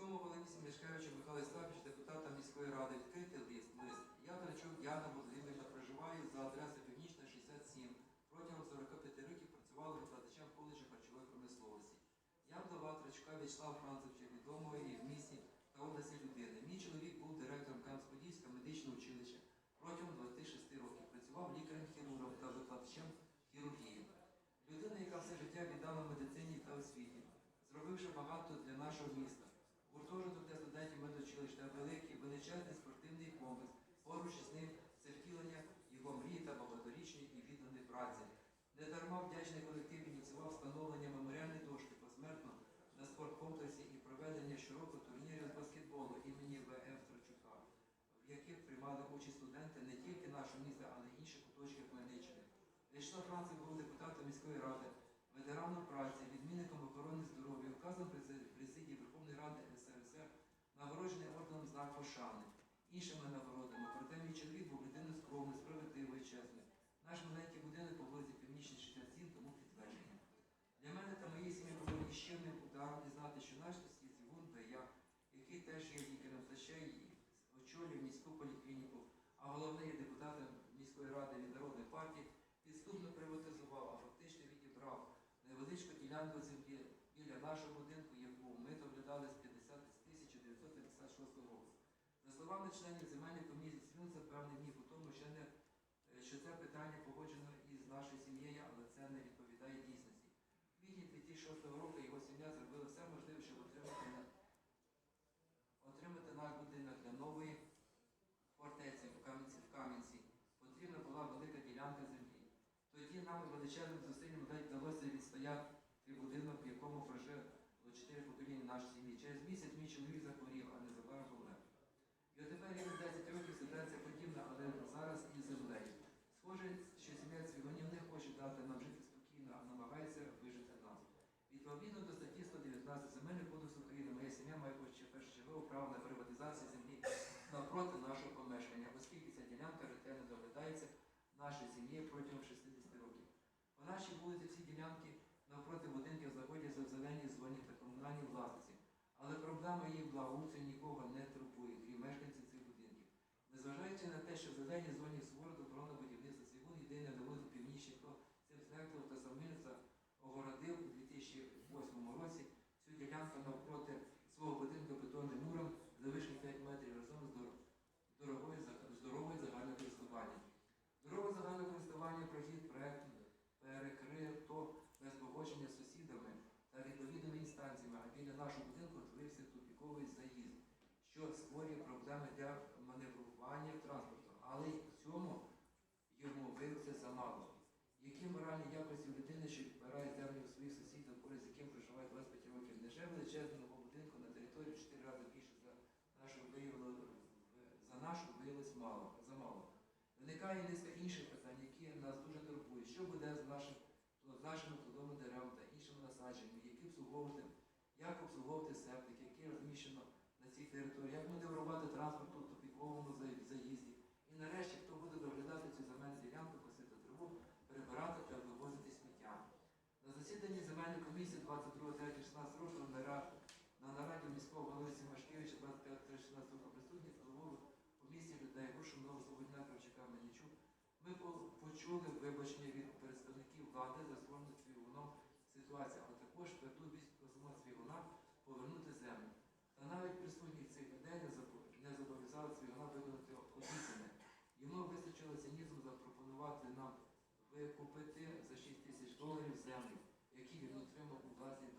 Міському голові Мішкевичу Михайло Стапіч, депутата міської ради, відкритий лист. лист. Я Драчук Яна Володимирівна проживаю за адресою Північна 67. Протягом 45 років працювала викладачем коледжу харчової промисловості. Я вдова Трачука Вячеслава Францовича, відомої і в місті та області людини. Мій чоловік був директором Кам'янськ-Подільського медичного училища протягом 26 років. Працював лікарем-хірургом та викладачем хірургії. Людина, яка все життя віддала медицині та освіті, зробивши багато для нашого міста. Гуртожиток для студентів медучилищ та великий величезний спортивний комплекс. Поруч із ним це втілення його мрії та багаторічної і відданої праці. Недарма вдячний колектив ініціював встановлення меморіальної дошки посмертно на спорткомплексі і проведення щороку турнірів з баскетболу імені В.Ф. Трачука, в яких приймали участь студенти не тільки нашого міста, але й інших куточків Хмельниччини. Вячеслав Францев був депутатом міської ради, ветераном праці, відмінником охорони здоров'я, указом Прези- президії Верховної Ради СРСР, нагороджений пошани, іншими нагородами. Проте мій чоловік був людиною скромною, справедливою, чесною. Наш маленький будинок вулиці Північній 67 тому підтвердження. Для мене та моєї сім'ї було іще одним ударом дізнати, що наш сусід Зівун Бея, який теж є лікарем, та ще й очолює міську поліклініку, а головний є депутатом міської ради від народної партії, підступно приватизував, а фактично відібрав невеличку ділянку землі біля нашого будинку, яку ми доглядали з 50 з 1956 року. Словами членів земельної комісії, Свін запевнив міг у тому, що, не, е, що це питання погоджено із нашою сім'єю, але це не відповідає дійсності. В квітні 2006 року його сім'я зробила все можливе, щоб отримати, на- отримати наш будинок для нової фортеці в Кам'янці. В Кам'янці. Потрібна була велика ділянка землі. Тоді нам величезним зусиллям вдалося відстояти будинок, першочергове право на приватизацію землі навпроти нашого помешкання, оскільки ця ділянка ретельно доглядається нашою сім'єю протягом 60 років. По нашій вулиці всі ділянки навпроти будинків знаходяться в зеленій зоні та комунальній власності. Але проблема її благоустрою нікого не турбує, крім мешканців цих будинків. Незважаючи на те, що в зеленій зоні суворо заборонено будівництво Свігун єдине на вулиці північний, хто цим злектив та самильця огородив у 2008 році цю ділянку навпроти свого будинку бетонним муром завишки 5 метрів разом з дор- дорогою, за- з дорогою загального користування. Дорога загального користування прохід проект перекрито без погодження з сусідами та відповідними інстанціями, а біля нашого будинку творився тупіковий заїзд, що створює проблеми для маневрування транспорту. Але й в цьому йому виявилося замало. Які моральні якості у людини, що відбирає землю у своїх сусідів, поряд з яким проживає 25 років, неже величезного будинку на території в 4 рази більше за нашу виявило за нашу виявилось мало, замало. Виникає низка інших питань, які нас дуже турбують. Що буде з нашим з нашими плодовими деревами та іншими насадженнями, які обслуговувати, як обслуговувати септик, який розміщено на цій території, як буде маневрувати транспорт у тупіковому заїзді. І нарешті, хто буде доглядати цю земельну ділянку, косити траву, прибирати та вивозити сміття. На засіданні земельної комісії 22.3.16 року на, ра- на нараді міського голови Сімашкевича 25.3.16 року присутніх голови комісії людей Грушу ми почули вибачення від представників влади за створення Цвігуном ситуацію, але також тверду військо самого Цвігуна повернути землю. Та навіть присутніх цих людей не зобов'язали Цвігуна виконати обіцяне. Йому вистачило цинізму запропонувати нам викупити за 6 тисяч доларів землю, які він отримав у власній